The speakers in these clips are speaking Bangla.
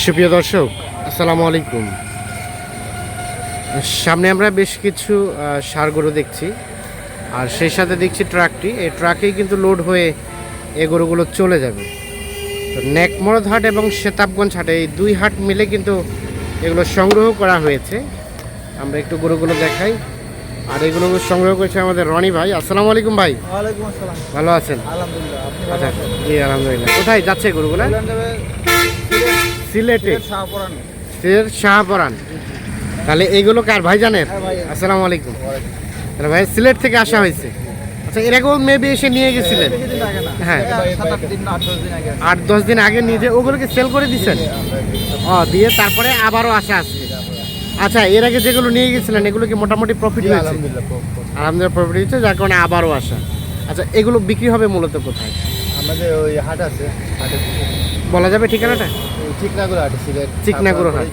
সুপ্রিয় দর্শক আসসালামু আলাইকুম। সামনে আমরা বেশ কিছু গরু দেখছি। আর সেই সাথে দেখছি ট্রাকটি। এই ট্রাকেই কিন্তু লোড হয়ে এই গরুগুলো চলে যাবে। তো নেকমরদ হাট এবং সেতাবগঞ্জ হাটে এই দুই হাট মিলে কিন্তু এগুলো সংগ্রহ করা হয়েছে। আমরা একটু গরুগুলো দেখাই। আর এগুলো সংগ্রহ করেছে আমাদের রনি ভাই। আসসালামু আলাইকুম ভাই। ভালো আছেন? আলহামদুলিল্লাহ আচ্ছা জি আলহামদুলিল্লাহ। কোথায় যাচ্ছে গরুগুলো? সিলেটে। শাহপুরান। সিলেট শাহপরান। তাহলে এইগুলো কার ভাই জানেন হ্যাঁ আসসালামু আলাইকুম। তাহলে ভাই সিলেট থেকে আসা হয়েছে। আচ্ছা এরকম মেবি এসে নিয়ে গেছিলেন? হ্যাঁ। আট দশ দিন আগে নিজে ওগুলোকে সেল করে দিচ্ছেন ও দিয়ে তারপরে আবারও আসা আসছে আচ্ছা এর আগে যেগুলো নিয়ে গেছিলেন এগুলো কি মোটামুটি প্রফিট হয়েছে। আলহামদুলিল্লাহ প্রফিট হয়েছে যার কারণে আবারও আসা। আচ্ছা এগুলো বিক্রি হবে মূলত কোথায়? আমাদের ওই হাট আছে হাটে বলা যাবে ঠিকানাটা? হাট সিলেট চিকনাগুড়ো হাট।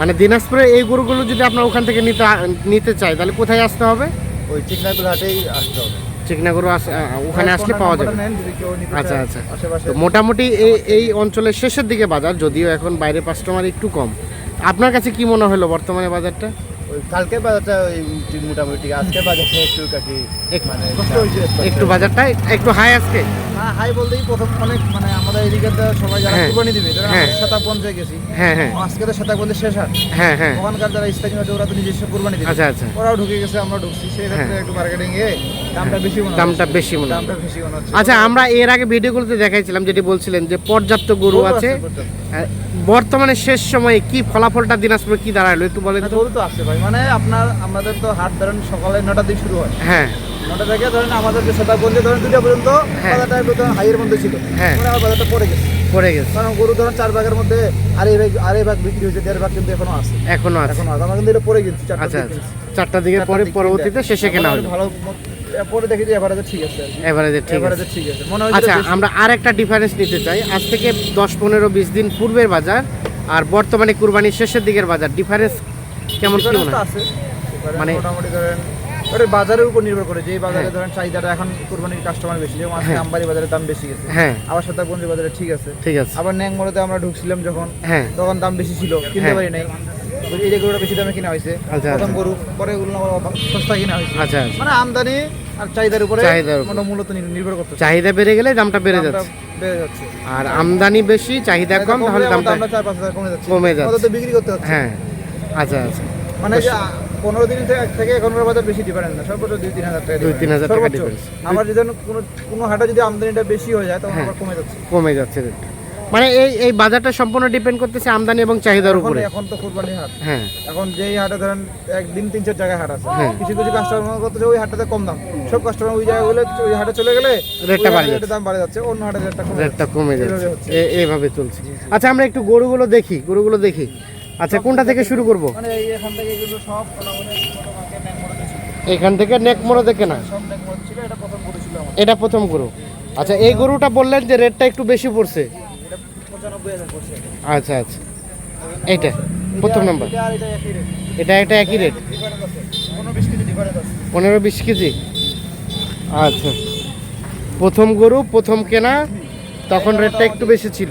মানে দিনাজপুরে এই গরুগুলো যদি আপনার ওখান থেকে নিতে নিতে চাই তাহলে কোথায় আসতে হবে? ওই হাটেই আসতে হবে। ওখানে আসলে পাওয়া যাবে। আচ্ছা, আচ্ছা। তো মোটামুটি এই এই অঞ্চলের শেষের দিকে বাজার যদিও এখন বাইরে কাস্টমার একটু কম। আপনার কাছে কি মনে হলো বর্তমানে বাজারটা? ওই কালকে বাজারটা ওই মোটামুটি আজকে বাজারটা একটু কাটি এক- মানে একটু বাজারটা একটু হাই আজকে। হ্যাঁ হাই বলতেই প্রথম অনেক মানে আমাদের এদিকে তো সবাই যারা হ্যাঁ। কুরবানি দিবে হ্যাঁ। গেছি। হ্যাঁ হ্যাঁ। আজকে তো শেষ হাট হ্যাঁ হ্যাঁ। ওখানকার যারা স্থানীয় আছে ওরা তো নিজস্ব কুরবানি দিবে। আচ্ছা আচ্ছা। ওরাও ঢুকে গেছে আমরা ঢুকছি। সেই ক্ষেত্রে হ্যাঁ। একটু মার্কেটিং এ দামটা বেশি মনে দামটা বেশি মনে দামটা বেশি মনে হচ্ছে। আচ্ছা আমরা এর আগে ভিডিওগুলোতে দেখাইছিলাম যেটি বলছিলেন যে পর্যাপ্ত গরু আছে। বর্তমানে শেষ সময়ে কি ফলাফলটা দিনাজপুরে কি দাঁড়াল একটু বলেন গরু তো আছে ভাই। মানে আপনার আমাদের তো হাট ধরেন সকালে নটার দিক শুরু হয়। হ্যাঁ। নটা থেকে ধরেন আমাদের যে শতাব্দী ধরেন দুটা পর্যন্ত হ্যাঁ। বাজারটা একটু ধরেন হাইয়ের মধ্যে ছিল। হ্যাঁ। আবার বাজারটা পড়ে গেছে। পড়ে গেছে। কারণ গরু ধরেন চার ভাগের মধ্যে আড়াই ভাগ আড়াই ভাগ বিক্রি হয়েছে দেড় ভাগ কিন্তু এখনও আছে। এখনও আছে। এখনও আছে। আমরা কিন্তু এটা কিনছি চারটা আচ্ছা দিক আচ্ছা। দিকে পরে পরবর্তীতে শেষে কেনা হলো ভালো পরে দেখি যে এবারে ঠিক আছে এভারেজে ঠিক আছে। ঠিক আছে। মনে হয় আচ্ছা আমরা আর একটা ডিফারেন্স নিতে চাই। আজ থেকে দশ পনেরো বিশ দিন পূর্বের বাজার আর বর্তমানে কুরবানির শেষের দিকের বাজার। ডিফারেন্স কেমন কি মনে? হয় আছে। মানে- মানে মোটামুটি ধরেন ওটা বাজারের উপর নির্ভর করে। যে বাজারে ধরেন চাহিদাটা এখন কুরবানির কাস্টমার বেশি। যেমন আজকে হ্যাঁ। আমবাড়ি বাজারে দাম বেশি গেছে। হ্যাঁ। আবার শতাব্দী বাজারে ঠিক আছে। ঠিক আছে। আবার ন্যাংমোড়াতে আমরা ঢুকছিলাম যখন হ্যাঁ। তখন দাম বেশি ছিল কিনতে হ্যাঁ। পারি নাই। তো এই যে গরুটা বেশি দামে কিনা হয়েছে আচ্ছা, প্রথম আচ্ছা। গরু পরে এগুলো আবার সস্তা কিনা হয়েছে। আচ্ছা আচ্ছা। মানে আমদানি আর চাহিদার উপরে চাহিদার উপর। মোটা মূলত নির- নির্ভর করতে চাহিদা বেড়ে গেলে দামটা বেড়ে যাচ্ছে। বেড়ে যাচ্ছে। আর আমদানি বেশি চাহিদা কম তাহলে দামটা দামটা চার পাঁচ হাজার কমে যাচ্ছে। কমে যাচ্ছে। আমাদের বিক্রি করতে হচ্ছে। হ্যাঁ। আচ্ছা আচ্ছা মানে পনেরো দিন থেকে এখনকার বাজার বেশি ডিফারেন্স না সর্বোচ্চ দুই তিন হাজার টাকা দুই তিন হাজার টাকা difference। আবার যদি কোনো কোনো হাটে যদি আমদানিটা বেশি হয়ে যায় তখন হ্যাঁ। আবার কমে যাচ্ছে। কমে যাচ্ছে। মানে এই এই বাজারটা সম্পূর্ণ ডিপেন্ড করতেছে আমদানি এবং চাহিদার উপরে। এখন তো কুরবানি হাট। হ্যাঁ। এখন যেই হাটে ধরেন একদিন তিন চার জায়গায় হাট আছে হ্যাঁ। কিছু কিছু কাস্টমার করতেছে ওই হাটটাতে কম দাম। সব কাস্টমার ওই জায়গায় গেলে ওই হাটে চলে গেলে রেটটা বাড়ে যাচ্ছে। দাম বাড়ে যাচ্ছে অন্য হাটে রেটটা কমে রেটটা কমে যাচ্ছে। এইভাবে চলছে। আচ্ছা আমরা একটু গরুগুলো দেখি গরুগুলো দেখি। আচ্ছা কোনটা থেকে শুরু করব? মানে এখান থেকে সব এখান নেক মোড়ো দেখে না? এটা প্রথম গরু এটা আচ্ছা এই গরুটা বললেন যে রেটটা একটু বেশি পড়ছে। এটা আচ্ছা আচ্ছা। এইটা প্রথম নাম্বার। এটা এটা একই রেট। এটা এটা পনেরো বিশ কেজি? আচ্ছা। প্রথম গরু প্রথম কেনা তখন রেটটা একটু বেশি ছিল।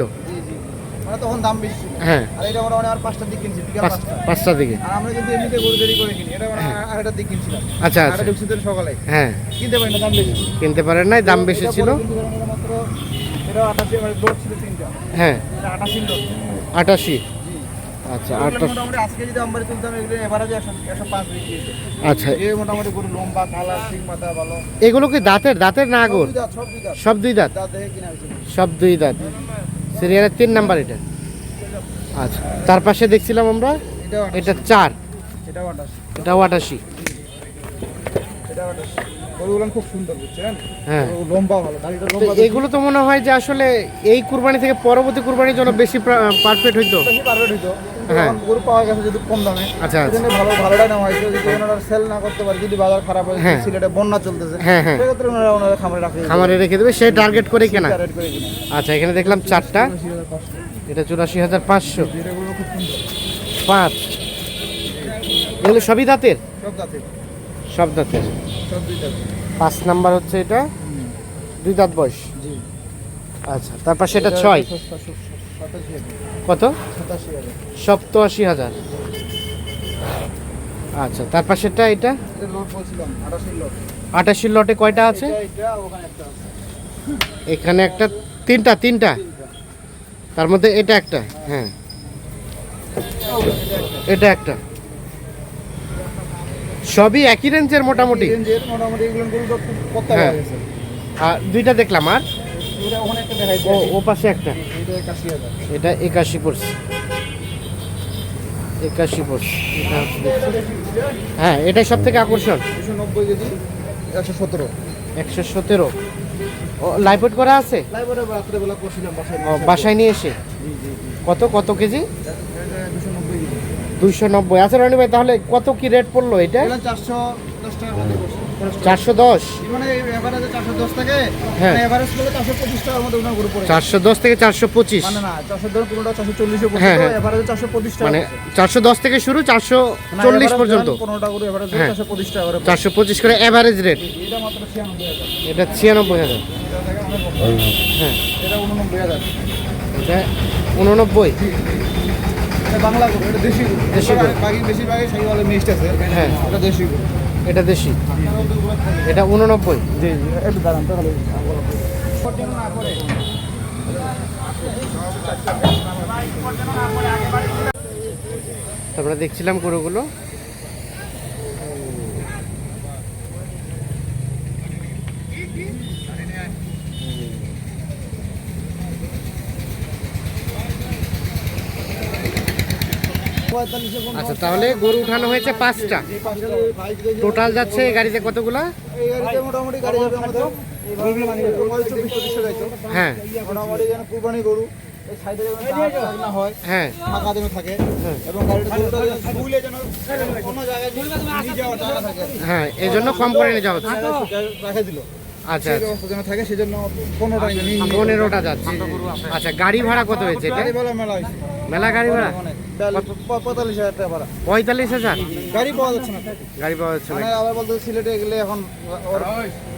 মানে তখন দাম বেশি ছিল। হ্যাঁ। আর এটা আমরা মানে আর পাঁচটার দিক কিনছি বিকাল পাঁচটা পাঁচটার দিকে। আর আমরা কিন্তু এমনিতে গরু দেরি করে কিনি এটা আমরা আড়াইটার দিক কিনছিলাম। আচ্ছা আচ্ছা। ঢুকছি তো সকালে। হ্যাঁ। কিনতে পারি না দাম বেশি কিনতে পারেন দাম বেশি ছিল। এটা মাত্র এটা আঠাশি মানে দোর ছিল তিনটা। হ্যাঁ। আটাশি আচ্ছা এগুলো আটাশ আজকে যদি তুলতাম এগুলো এভারেজে বিক্রি আচ্ছা। মোটামুটি গরু লম্বা কালার সিং মাথা ভালো। এগুলো কি দাঁতের? দাঁতের না সব দুই দাঁত, সব দুই দাঁত। সব দুই দাঁত। সিরিয়ালের তিন নাম্বার এটা। আচ্ছা তার পাশে দেখছিলাম আমরা এটা চার। এটাও আটাশি হ্যাঁ। এগুলো তো মনে হয় যে আসলে এই কুরবানি থেকে পরবর্তী কুরবানির জন্য বেশি পারফেক্ট হইতো। হ্যাঁ। গরু পাওয়া গেছে যদি কম দামে আচ্ছা, এই জন্য ভালো ভালোটাই নেওয়া হয়েছে। যদি ওনারা সেল না করতে পারে যদি বাজার খারাপ হয় হ্যাঁ। সিলেটে বন্যা চলতেছে হ্যাঁ। সেক্ষেত্রে ওনারা ওনারা খামারে রাখে। খামারে রেখে দেবে সেই টার্গেট করে কেনা। আচ্ছা এখানে দেখলাম চারটা। এটা চুরাশি হাজার পাঁচশো। পাঁচ। এগুলো সবই দাঁতের? সব দাঁতে সব দাঁতের। সব দুই দাঁতে পাঁচ নাম্বার হচ্ছে এটা? দুই দাঁত বয়স? আচ্ছা তারপর সেটা ছয়। কত? সাতাশি হাজার। আচ্ছা তার পাশেরটা এটা? আটাশি লটে কয়টা আছে? এখানে একটা তিনটা তিনটা? তার মধ্যে এটা একটা হ্যাঁ। এটা একটা। সবই একই রেঞ্জের মোটামুটি? হ্যাঁ। আর দুইটা দেখলাম আর? ও পাশে একটা। এটা একাশি পড়ছে। একাশি পড়ছে। হ্যাঁ এটাই সব থেকে আকর্ষণ। দুশো নব্বই কেজি একশো সতেরো। একশো সতেরো। লাইফোট করা আছে? বাসায় নিয়ে এসে। কত কত কেজি? দুইশো নব্বই আচ্ছা রনি ভাই তাহলে কত কি রেট পড়ল এটা? চারশো দশ টাকা চারশো দশ। মানে চারশো দশ থাকে হ্যাঁ। মানে চারশো পঁচিশ দশ থেকে চারশো পঁচিশ। মানে চারশো দশ হ্যাঁ, হ্যাঁ। মানে চারশো দশ থেকে শুরু চারশো চল্লিশ পর্যন্ত। চারশো পঁচিশ করে অ্যাভারেজ রেট এটা মাত্র ছিয়ানব্বই হাজার। হ্যাঁ। এটা উননব্বই এটা বাংলা গরু এটা দেশি গরু দেশি গরু। বাকি বেশিরভাগই সেই মিক্সড আছে। হ্যাঁ। এটা দেশি গরু এটা দেশি। এটা উননব্বই। জি জি একটু দাঁড়ান তো খালি না করে আমরা দেখছিলাম গরুগুলো। আচ্ছা তাহলে গরু উঠানো হয়েছে পাঁচটা। টোটাল যাচ্ছে এই গাড়িতে কতগুলা। হ্যাঁ। কুরবানি গরু এই সাইডে যেন দাগ টাগ না হয় হ্যাঁ। থাকে হ্যাঁ। হ্যাঁ এই জন্য কম করে নিয়ে যাওয়া আচ্ছা আচ্ছা ব্যবস্থা যেন থাকে সেজন্য পনেরোটা যাচ্ছে। আচ্ছা গাড়ি ভাড়া কত হয়েছে মেলা মেলা গাড়ি ভাড়া? পঁয়তাল্লিশ। হাজার টাকা ভাড়া। পঁয়তাল্লিশ হাজার? গাড়ি পাওয়া যাচ্ছে না গাড়ি পাওয়া যাচ্ছে মানে না আবার বলতে সিলেটে গেলে এখন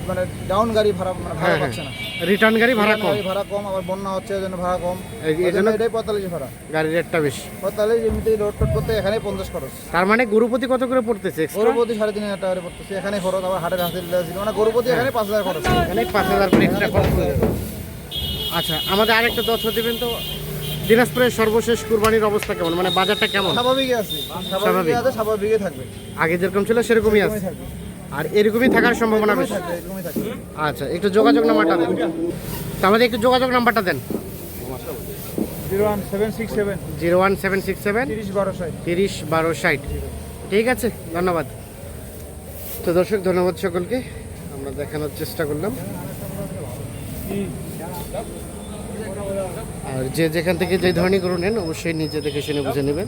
মানে ডাউন গাড়ি ভাড়া মানে ভাড়া হ্যাঁ হ্যাঁ পাচ্ছে না। রিটার্ন গাড়ি ভাড়া কম। ভাড়া কম আবার বন্যা হচ্ছে এই জন্য ভাড়া কম। এই- এই এই জন্য জন্য- এটাই পঁয়তাল্লিশ ভাড়া। গাড়ির রেটটা বেশি। পঁয়তাল্লিশ এমনিতেই রোড টোড করতে এখানেই পঞ্চাশ খরচ। তার মানে গরুপতি কত করে পড়তেছে গরুপতি সাড়ে তিন হাজার টাকা করে পড়তেছে। এখানে খরচ আবার হাটের হাতে মানে গরুপতি এখানে পাঁচ হাজার খরচ। এখানে পাঁচ হাজার করে এক্সট্রা খরচ হয়ে। আচ্ছা আমাদের আরেকটা তথ্য দেবেন তো? দিনাজপুরের সর্বশেষ কুরবানির অবস্থা কেমন? মানে বাজারটা কেমন? স্বাভাবিকই আছে। স্বাভাবিক। স্বাভাবিক। আছে স্বাভাবিকই থাকবে। আগে যেরকম ছিল সেরকমই আছে। আর এরকমই থাকার সম্ভাবনা বেশি। আচ্ছা একটু যোগাযোগ নাম্বারটা দেন। আমাদের একটু যোগাযোগ নাম্বারটা দেন। Zero one seven six seven. Zero one seven six seven. বারো ষাট। তিরিশ বারো ষাট। ঠিক আছে ধন্যবাদ। তো দর্শক ধন্যবাদ সকলকে। আমরা দেখানোর চেষ্টা করলাম। আর যে যেখান থেকে যে ধরনের গরু নেন অবশ্যই নিজে দেখে শুনে বুঝে নেবেন।